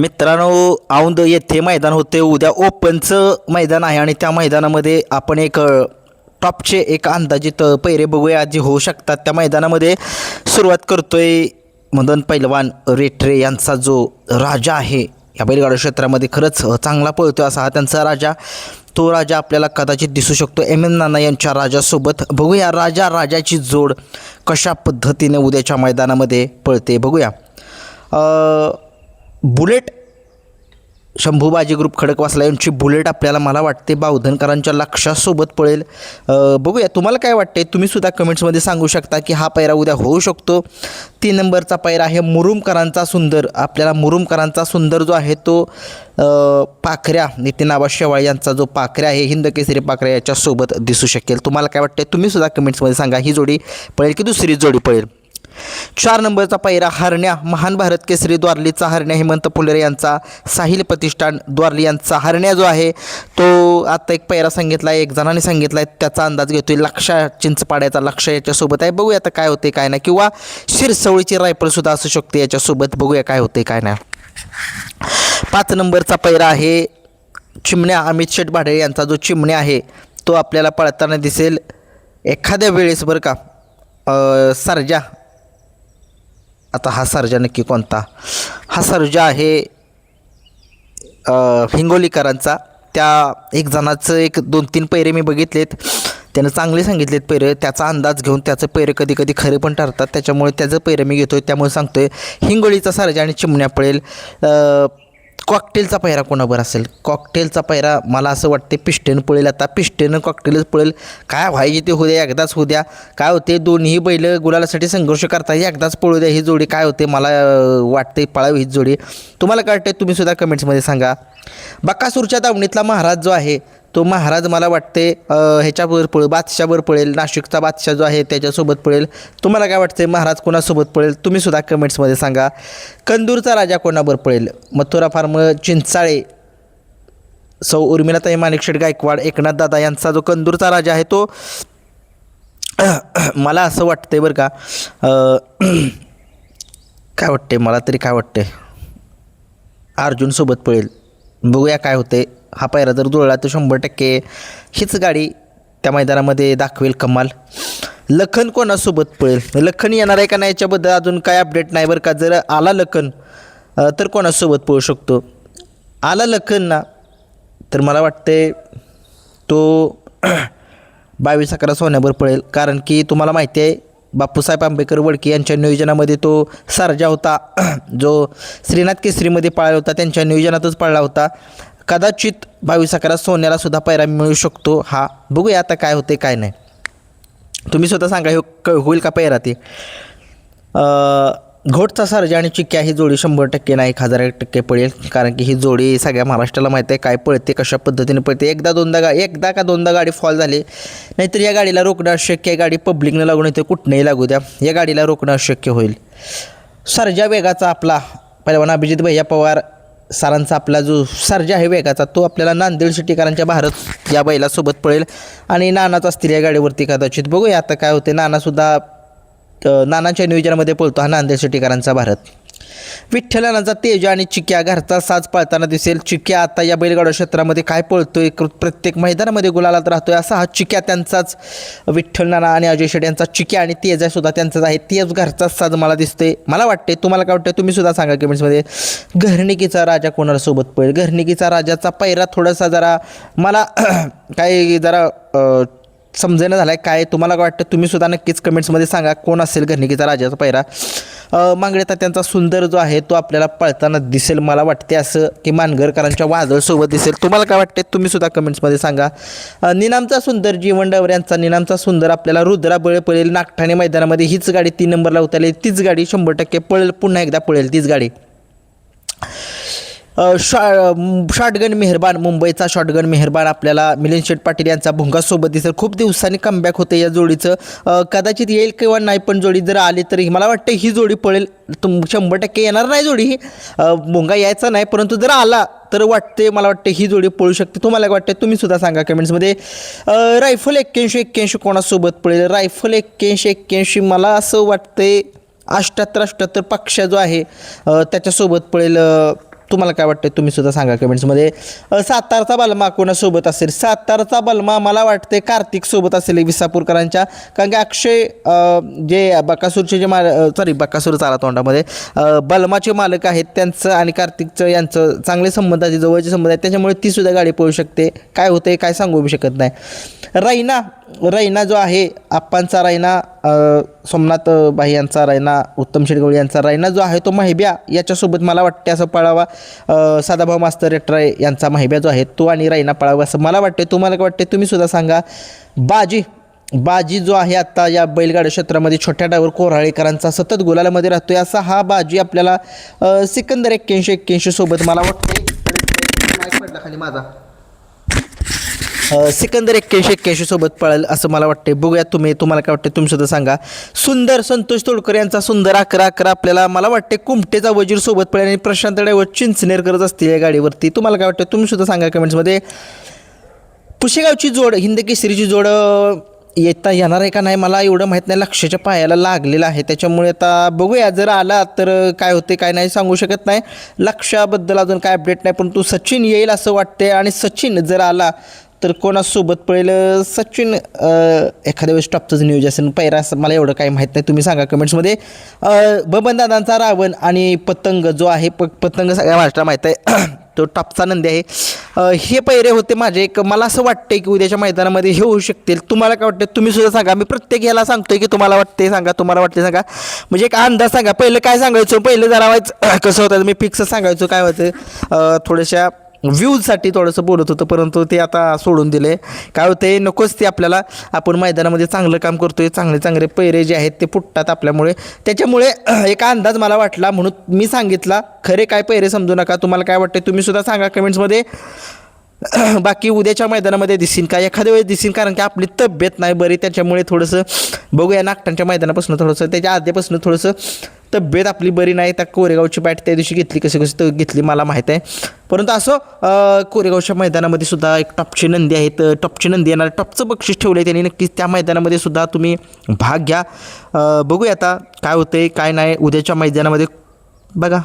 मित्रांनो औंद येथे मैदान होते. उद्या ओपनचं मैदान आहे आणि त्या मैदानामध्ये आपण एक टॉपचे एक अंदाजित पैरे बघूया. जे होऊ शकतात त्या मैदानामध्ये. सुरुवात करतोय मदन पैलवान रेटरे यांचा जो राजा आहे या बैलगाडा क्षेत्रामध्ये खरंच चांगला पळतो असा हा त्यांचा राजा. तो राजा आपल्याला कदाचित दिसू शकतो. एम एन नाना यांच्या राजासोबत बघूया. राजा राजाची जोड कशा पद्धतीने उद्याच्या मैदानामध्ये पळते बघूया. बुलेट शंभूबाजी ग्रुप खडकवासला यांची बुलेट आपल्याला मला वाटते बावधनकरांच्या लक्षासोबत पळेल. बघूया तुम्हाला काय वाटते तुम्हीसुद्धा कमेंट्समध्ये सांगू शकता की हा पैरा उद्या होऊ शकतो. तीन नंबरचा पैरा आहे मुरुमकरांचा सुंदर. आपल्याला मुरुमकरांचा सुंदर जो आहे तो पाखऱ्या नितीन आबा शेवाळ यांचा जो पाखऱ्या आहे हिंद केसरी पाखऱ्या याच्यासोबत दिसू शकेल. तुम्हाला काय वाटते तुम्हीसुद्धा कमेंट्समध्ये सांगा. ही जोडी पळेल की दुसरी जोडी पळेल? चार नंबरचा पायरा हरण्या महान भारत केसरी द्वारलीचा हरण्या हेमंत फुलेरे यांचा साहिल प्रतिष्ठान द्वारली यांचा हरण्या जो आहे तो आता एक पायरा सांगितला आहे एक जणांनी सांगितला आहे त्याचा अंदाज घेतोय. लक्षा चिंचपाड्याचा लक्ष याच्यासोबत आहे. बघूया आता काय होते काय नाही. किंवा शिरसवळीची रायफलसुद्धा असू शकते याच्यासोबत. बघूया काय होते काय नाही. पाच नंबरचा पैरा आहे चिमण्या अमित शेठ भाडे यांचा जो चिमण्या आहे तो आपल्याला पळताना दिसेल. एखाद्या वेळेस बरं का सरजा आता हा सर्जा नक्की कोणता? हा सर्जा आहे हिंगोलीकरांचा. त्या एक जणाचं एक दोन तीन पैरे मी बघितलेत. त्यानं चांगले सांगितलेत पैरे. त्याचा अंदाज घेऊन त्याचं पैरे कधी कधी खरे पण ठरतात. त्याच्यामुळे त्याचं पैरे मी घेतो आहे त्यामुळे सांगतो आहे हिंगोळीचा सर्जा आणि चिमण्या पळेल. कॉकटेलचा पायरा कोणाबर असेल? कॉकटेलचा पायरा मला असं वाटते पिष्टेनं पळेल. आता पिष्टेनं कॉकटेलच पळेल. काय व्हायचे ते होऊ द्या एकदाच होऊ द्या. काय होते दोन्ही बैल गुलालासाठी संघर्ष करता एकदाच पळू द्या ही जोडी काय होते मला वाटते पळावी ही जोडी. तुम्हाला काय वाटते तुम्हीसुद्धा कमेंट्समध्ये सांगा. बक्कासूरच्या दावणीतला महाराज जो आहे तो महाराज मला वाटते ह्याच्याबरोबर ह्याच्यावर पळेल बादशावर पळेल नाशिकचा बादशाह जो आहे त्याच्यासोबत पळेल. तुम्हाला काय वाटते महाराज कोणासोबत पळेल? तुम्हीसुद्धा कमेंट्समध्ये सांगा. कंदूरचा राजा कोणावर पळेल? मथुरा फार्म चिंचाळे सौ उर्मिलाताई माणिकशेठ गायकवाड एकनाथ दादा यांचा जो कंदूरचा राजा आहे तो मला असं वाटते बरं का काय वाटते मला तरी काय वाटते अर्जुनसोबत पळेल. बघूया काय होते हा पायरा जर जुळला तर शंभर टक्के हीच गाडी त्या मैदानामध्ये दाखवेल कमाल. लखन कोणासोबत पळेल? लखन येणार आहे का नाही याच्याबद्दल अजून काय अपडेट नाही बरं का? जर आला लखन तर कोणासोबत पळू शकतो? आला लखन ना तर मला वाटते तो बावीस अकरा सोन्यावर पळेल. कारण की तुम्हाला माहिती आहे बापूसाहेब आंबेडकर वडके यांच्या नियोजनामध्ये तो सारजा होता. जो श्रीनाथ केसरीमध्ये पाळला होता त्यांच्या नियोजनातच पळला होता. कदाचित बावीस अकरा सोन्याला सुद्धा पैरा मिळू शकतो. हा बघूया आता काय होते काय नाही. तुम्ही स्वतः सांगा हे क होईल का पैरा ते? घोटचा सरजा आणि चिक्क्या ही जोडी शंभर टक्के नाही एक हजार टक्के पडेल. कारण की ही जोडी सगळ्या महाराष्ट्राला माहिती आहे काय पळते कशा पद्धतीने पळते. एकदा दोनदा गा एकदा का दोनदा गाडी फॉल झाली नाहीतर या गाडीला रोखणं अशक्य आहे. गाडी पब्लिकनं लागून येते कुठनंही लागू द्या. या गाडीला रोखणं अशक्य होईल. सरजा वेगाचा आपला पहिलवान अभिजित भैया पवार सरांचा आपला जो सर्जा आहे वेगाचा तो आपल्याला नांदेड सिटीकरांच्या भारत या बैलासोबत पळेल. आणि नानाच असतील या गाडीवरती कदाचित. बघूया आता काय होते. नानासुद्धा नानाच्या नियोजनामध्ये पळतो हा नांदेड सिटीकरांचा भारत. विठ्ठलानाचा तेज आणि चिक्या घरचा साज पळताना दिसेल. चिक्या आता या बैलगाडा क्षेत्रामध्ये काय पळतोय? प्रत्येक मैदानामध्ये गुलालात राहतोय असा हा चिक्या त्यांचाच विठ्ठल नाना आणि अजय शेट यांचा चिक्या आणि तेज आहे सुद्धा त्यांचाच आहे. तेज घरचाच साज मला दिसते मला वाटते तुम्हाला काय वाटतं तुम्ही सुद्धा सांगा कमेंट्समध्ये घरणिकीचा राजा कोणाला सोबत पळेल? घरणिकीचा राजाचा पैरा थोडासा जरा मला काय जरा समजेनं समजेना झालाय. काय तुम्हाला काय वाटतं तुम्ही सुद्धा नक्कीच कमेंट्समध्ये सांगा. कोण असेल घरणिकीचा राजाचा पैरा मांगडे त्यांचा सुंदर जो आहे तो आपल्याला पळताना दिसेल मला वाटते असं की मानगरकरांच्या वादळसोबत दिसेल. तुम्हाला काय वाटते तुम्ही सुद्धा कमेंट्समध्ये सांगा. निनामचा सुंदर जीवन डावर यांचा निनामचा सुंदर आपल्याला रुद्रा बळ पळेल नागठाणे मैदानामध्ये हीच गाडी तीन नंबरला उतरली तीच गाडी शंभर टक्के पळेल पुन्हा एकदा पळेल तीच गाडी. शॉ शॉटगन मेहरबान मुंबईचा शॉटगन मेहरबान आपल्याला मिलिंद शेठ पाटील यांचा भुंगासोबत दिसेल. खूप दिवसांनी कमबॅक होते या जोडीचं. कदाचित येईल किंवा नाही पण जोडी जर आली तरी मला वाटतं ही जोडी पळेल. तुम शंभर टक्के येणार नाही जोडी ही. भुंगा यायचा नाही परंतु जर आला तर वाटते मला वाटते ही जोडी पळू शकते. तुम्हाला काय वाटते तुम्ही सुद्धा सांगा कमेंट्समध्ये. रायफल एक्क्याऐंशी एक्क्याऐंशी कोणासोबत पळेल? रायफल एक्क्याऐंशी एक्क्याऐंशी मला असं वाटते अष्ट्याहत्तर अष्ट्याहत्तर पक्ष जो आहे त्याच्यासोबत पळेल तुम्हाला काय वाटतं तुम्ही सुद्धा सांगा कमेंट्समध्ये. सातारचा बलमा कोणासोबत असेल? सातारचा बलमा मला वाटते कार्तिक सोबत असेल विसापूरकरांच्या. कारण की अक्षय जे बकासूरचे जे माल सॉरी बकासूर चाला तोंडामध्ये बलमाचे मालक आहेत त्यांचं आणि कार्तिकचं यांचं चांगले संबंध आहेत जवळचे संबंध आहेत त्याच्यामुळे ती सुद्धा गाडी पळू शकते. काय होते काय सांगू बी शकत नाही. रैना रैना जो आहे आप्पांचा रैना सोमनाथ भाई यांचा रैना उत्तम शेडगवळी यांचा रैना जो आहे तो माहिब्या याच्यासोबत मला वाटते असं पळावा. सदाभाऊ मास्तर रेटराय यांचा माहिब्या जो आहे तो आणि रैना पळावा असं मला वाटते तुम्हाला काय वाटते तुम्हीसुद्धा सांगा. बाजी बाजी जो आहे आत्ता या बैलगाडी क्षेत्रामध्ये छोट्या डावर कोराळेकरांचा सतत गुलालामध्ये राहतोय असा हा बाजी आपल्याला सिकंदर एक्क्याऐंशी एक्क्याऐंशी सोबत मला वाटते खाली माझा. सिकंदर एक्क्याऐंशी एक्क्याऐंशी सोबत पळेल असं मला वाटते बघूया तुम्ही तुम्हाला काय वाटते तुम्ही सुद्धा सांगा. सुंदर संतोष तोडकर यांचा सुंदर अकरा अकरा आपल्याला मला वाटते कुमटेचा वजीर सोबत पळेल आणि प्रशांत ड्रायव्हर चिंचनेर करत असतील या गाडीवरती. तुम्हाला काय वाटतं तुम्ही सुद्धा सांगा कमेंट्समध्ये. पुशेगावची जोड हिंद केसरीची जोड येता येणार आहे का नाही मला एवढं माहीत नाही. लक्षाच्या पायाला लागलेलं आहे. त्याच्यामुळे आता बघूया जर आला तर काय होते काय नाही सांगू शकत नाही. लक्षाबद्दल अजून काय अपडेट नाही परंतु सचिन येईल असं वाटते आणि सचिन जर आला तर कोणासोबत पळेल? सचिन एखाद्या वेळेस टॉपचं नियोजन असेल पैरा असं मला एवढं काही माहीत नाही तुम्ही सांगा कमेंट्समध्ये बबनदादांचा रावण आणि पतंग जो आहे प पतंग सगळ्या महाराष्ट्राला माहीत आहे. तो टॉपचा नंदी आहे. हे पैरे होते माझे एक मला असं वाटतं की उद्याच्या मैदानामध्ये हे होऊ शकतील. तुम्हाला काय वाटतं तुम्ही सुद्धा सांगा. मी प्रत्येक ह्याला सांगतोय की तुम्हाला वाटते सांगा तुम्हाला वाटते सांगा. म्हणजे एक अंदाज सांगा. पहिलं काय सांगायचं? पहिलं जरा व्हायचं कसं होतं? मी फिक्स सांगायचो. काय होतं? थोड्याशा व्ह्यूजसाठी थोडंसं बोलत होतं परंतु ते आता सोडून दिले. काय होते नकोच ते आपल्याला. आपण मैदानामध्ये चांगलं काम करतोय चांगले चांगले पैरे जे आहेत ते फुटतात आपल्यामुळे. त्याच्यामुळे एक अंदाज मला वाटला म्हणून मी सांगितला खरे काय पैरे समजू नका. तुम्हाला काय वाटते तुम्हीसुद्धा सांगा कमेंट्समध्ये. बाकी उद्याच्या मैदानामध्ये दिसीन का? एखाद्या वेळेस दिसीन कारण की आपली तब्येत नाही बरी त्याच्यामुळे थोडंसं बघूया नागटांच्या मैदानापासून थोडंसं. त्याच्या आधीपासून थोडंसं तब्येत आपली बरी नाही. त्या कोरेगावची बॅट त्या दिवशी घेतली कशी कशी तर घेतली मला माहीत आहे. परंतु असं कोरेगावच्या मैदानामध्ये सुद्धा एक टॉपची नंदी आहेत. टॉपची नंदी येणार टॉपचं बक्षीस ठेवलं आहे त्यांनी. नक्कीच त्या मैदानामध्ये सुद्धा तुम्ही भाग घ्या. बघूया आता काय होतं आहे काय नाही. उद्याच्या मैदानामध्ये बघा.